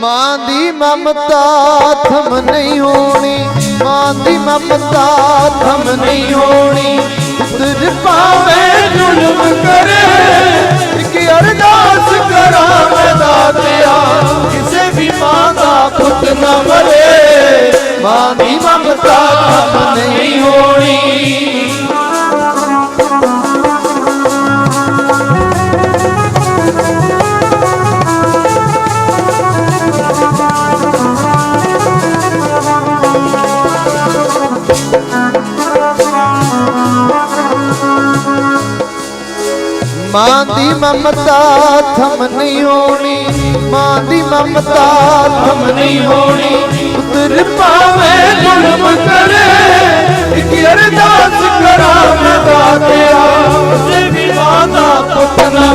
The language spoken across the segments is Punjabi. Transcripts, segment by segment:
ਮਾਂ ਦੀ ਮਮਤਾ ਥਮ ਨਹੀਂ ਹੋਣੀ, ਮਾਂ ਦੀ ਮਮਤਾ ਥਮ ਨਹੀਂ ਹੋਣੀ। ਪੁੱਤਰ ਪਾਵੇ ਜ਼ੁਲਮ ਕਰੇ, ਇੱਕ ਅਰਦਾਸ ਕਰਾਂ ਮੈਂ ਦਾਤਿਆ। ਕਿਸੇ ਵੀ ਮਾਂ ਦਾ ਪੁੱਤ ਨਾ ਮਰੇ, ਮਾਂ ਦੀ ਮਮਤਾ ਮਾਂ ਦੀ ਮਮਤਾ ਥਮ ਨਹੀਂ ਹੋਣੀ, ਮਾਂ ਦੀ ਮਮਤਾ ਥਮ ਨਹੀਂ ਹੋਣੀ। ਪੁੱਤਰ ਪਾਵੇ ਜ਼ੁਲਮ ਕਰੇ, ਇੱਕ ਅਰਦਾਸ ਕਰਾਂ ਮੈਂ ਦਾਤਿਆ। ਕਿਸੇ ਵੀ ਮਾਂ ਦਾ ਪੁੱਤ ਨਾ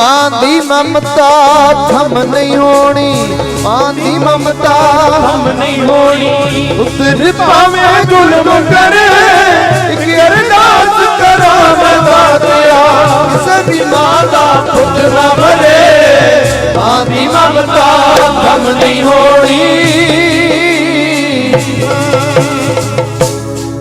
ਮਾਂ ਦੀ ਮਮਤਾ ਥਮ ਨਹੀਂ ਹੋਣੀ, ਮਾਂ ਦੀ ਮਮਤਾ ਥਮ ਨਹੀਂ ਹੋਣੀ। ਪੁੱਤਰ ਭਾਵੇਂ ਜ਼ੁਲਮ ਕਰੇ, ਇੱਕ ਅਰਦਾਸ ਕਰਾਂ ਮੈਂ ਦਾਤਿਆ ਕਿਸੇ ਵੀ ਮਾਂ ਦਾ ਪੁੱਤ ਨਾ ਮਰੇ ਮਾਂ ਦੀ ਮਮਤਾ ਥਮ ਨਹੀਂ ਹੋਣੀ।